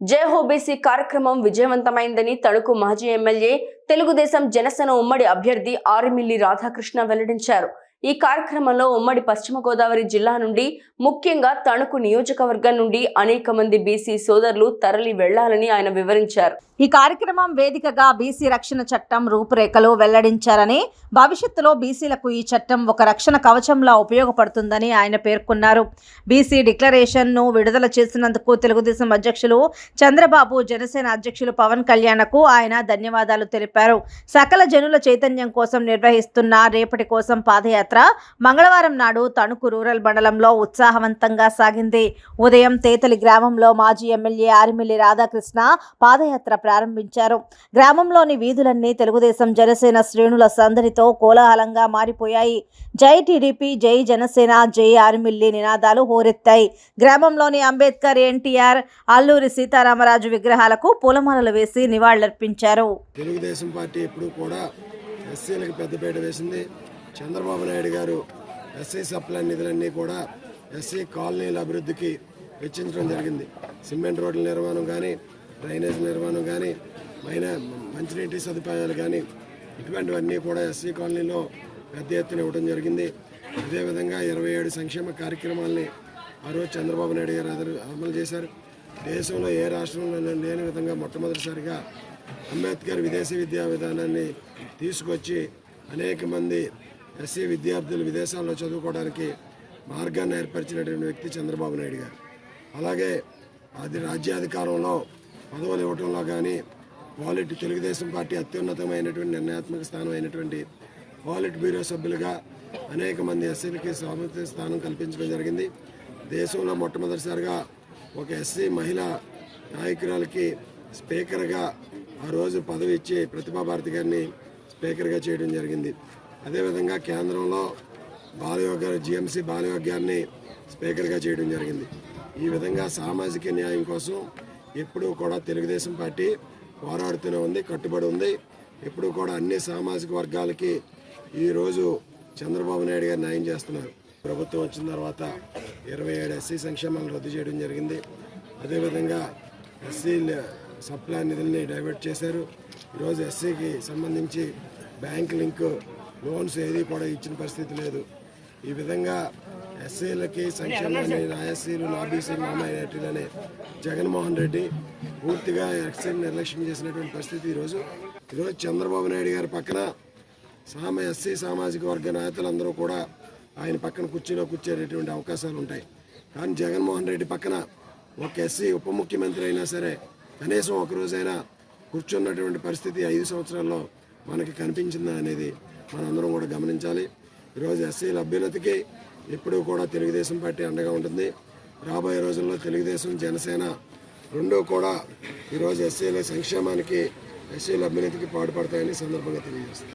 జై ఓబీసీ కార్యక్రమం విజయవంతమైందని తణుకు మాజీ ఎమ్మెల్యే తెలుగుదేశం జనసేన ఉమ్మడి అభ్యర్థి ఆరిమిల్లి రాధాకృష్ణ వెల్లడించారు. ఈ కార్యక్రమంలో ఉమ్మడి పశ్చిమ గోదావరి జిల్లా నుండి ముఖ్యంగా తణుకు నియోజకవర్గం నుండి అనేక మంది బీసీ సోదరులు తరలి వెళ్ళాలని ఆయన వివరించారు. ఈ కార్యక్రమం వేదికగా బీసీ రక్షణ చట్టం రూపురేఖలు వెల్లడించారని భవిష్యత్తులో బీసీలకు ఈ చట్టం ఒక రక్షణ కవచంలా ఉపయోగపడుతుందని ఆయన పేర్కొన్నారు. బీసీ డిక్లరేషన్ను విడుదల చేసినందుకు తెలుగుదేశం అధ్యక్షులు చంద్రబాబు జనసేన అధ్యక్షులు పవన్ కళ్యాణ్కు ఆయన ధన్యవాదాలు తెలిపారు. సకల జనుల చైతన్యం కోసం నిర్వహిస్తున్న రేపటి కోసం పాదయాత్ర మంగళవారం నాడు తణుకు రూరల్ మండలంలో ఉత్సాహవంతంగా సాగింది. ఉదయం తేతలి గ్రామంలో మాజీ ఎమ్మెల్యే ఆరిమిల్లి రాధాకృష్ణ పాదయాత్ర ప్రారంభించారు. గ్రామంలోని వీధులన్నీ తెలుగుదేశం జనసేన శ్రేణుల సందడితో కోలాహలంగా మారిపోయాయి. జై టీడీపీ జై జనసేన జై ఆరిమిల్లి నినాదాలు హోరెత్తాయి. గ్రామంలోని అంబేద్కర్ ఎన్టీఆర్ అల్లూరి సీతారామరాజు విగ్రహాలకు పూలమాలలు వేసి నివాళులర్పించారు. తెలుగుదేశం పార్టీ ఎప్పుడూ కూడా ఎస్సీలకు పెద్దపీట వేసింది. చంద్రబాబు నాయుడు గారు ఎస్సీ సప్లై నిధులన్నీ కూడా ఎస్సీ కాలనీల అభివృద్ధికి వెచ్చించడం జరిగింది. సిమెంట్ రోడ్ల నిర్మాణం కానీ డ్రైనేజ్ నిర్మాణం కానీ మైన మంచినీటి సదుపాయాలు కానీ ఇటువంటివన్నీ కూడా ఎస్సీ కాలనీలో పెద్ద ఎత్తున ఇవ్వడం జరిగింది. అదేవిధంగా ఇరవై ఏడు సంక్షేమ కార్యక్రమాల్ని ఆ రోజు చంద్రబాబు నాయుడు గారు అమలు చేశారు. దేశంలో ఏ రాష్ట్రంలో లేని విధంగా మొట్టమొదటిసారిగా అంబేద్కర్ విదేశీ విద్యా విధానాన్ని తీసుకొచ్చి అనేక మంది ఎస్సీ విద్యార్థులు విదేశాల్లో చదువుకోవడానికి మార్గాన్ని ఏర్పరిచినటువంటి వ్యక్తి చంద్రబాబు నాయుడు గారు. అలాగే అది రాజ్యాధికారంలో పదవులు ఇవ్వటంలో కానీ పాలిట్ తెలుగుదేశం పార్టీ అత్యున్నతమైనటువంటి నిర్ణయాత్మక స్థానం అయినటువంటి పాలిట్ బ్యూరో సభ్యులుగా అనేక మంది ఎస్సీలకి స్వామిత్వ స్థానం కల్పించడం జరిగింది. దేశంలో మొట్టమొదటిసారిగా ఒక ఎస్సీ మహిళా నాయకురాలకి స్పీకర్గా ఆ రోజు పదవి ఇచ్చి ప్రతిభాభారతి గారిని స్పీకర్గా చేయడం జరిగింది. అదేవిధంగా కేంద్రంలో బాలయోగ్ గారు జిఎంసీ బాలయోగ్ గారిని స్పీకర్గా చేయడం జరిగింది. ఈ విధంగా సామాజిక న్యాయం కోసం ఎప్పుడూ కూడా తెలుగుదేశం పార్టీ పోరాడుతూనే ఉంది కట్టుబడి ఉంది. ఎప్పుడూ కూడా అన్ని సామాజిక వర్గాలకి ఈరోజు చంద్రబాబు నాయుడు గారు న్యాయం చేస్తున్నారు. ప్రభుత్వం వచ్చిన తర్వాత ఇరవై ఏడు ఎస్సీ సంక్షేమాలు రద్దు చేయడం జరిగింది. అదేవిధంగా ఎస్సీ సప్లై నిధుల్ని డైవర్ట్ చేశారు. ఈరోజు ఎస్సీకి సంబంధించి బ్యాంక్ లింక్ లోన్స్ ఏది కూడా ఇచ్చిన పరిస్థితి లేదు. ఈ విధంగా ఎస్సీలకి సంక్షేమాన్ని నా ఎస్సీలు నా బీసీలు నా మైనార్టీలనే జగన్మోహన్ రెడ్డి పూర్తిగా ఎస్సీని నిర్లక్ష్యం చేసినటువంటి పరిస్థితి ఈరోజు. ఈరోజు చంద్రబాబు నాయుడు గారి పక్కన సామ ఎస్సీ సామాజిక వర్గ నాయకులందరూ కూడా ఆయన పక్కన కుర్చీలో కూర్చేటటువంటి అవకాశాలు ఉంటాయి. కానీ జగన్మోహన్ రెడ్డి పక్కన ఒక ఎస్సీ ఉప ముఖ్యమంత్రి అయినా సరే కనీసం ఒకరోజైనా కూర్చున్నటువంటి పరిస్థితి ఐదు సంవత్సరాల్లో మనకి కనిపించిందా అనేది మనందరం కూడా గమనించాలి. ఈరోజు ఎస్సీల అభ్యున్నతికి ఎప్పుడూ కూడా తెలుగుదేశం పార్టీ అండగా ఉంటుంది. రాబోయే రోజుల్లో తెలుగుదేశం జనసేన రెండూ కూడా ఈరోజు ఎస్సీల సంక్షేమానికి ఎస్సీల అభ్యున్నతికి పాటుపడతాయని సందర్భంగా తెలియజేస్తుంది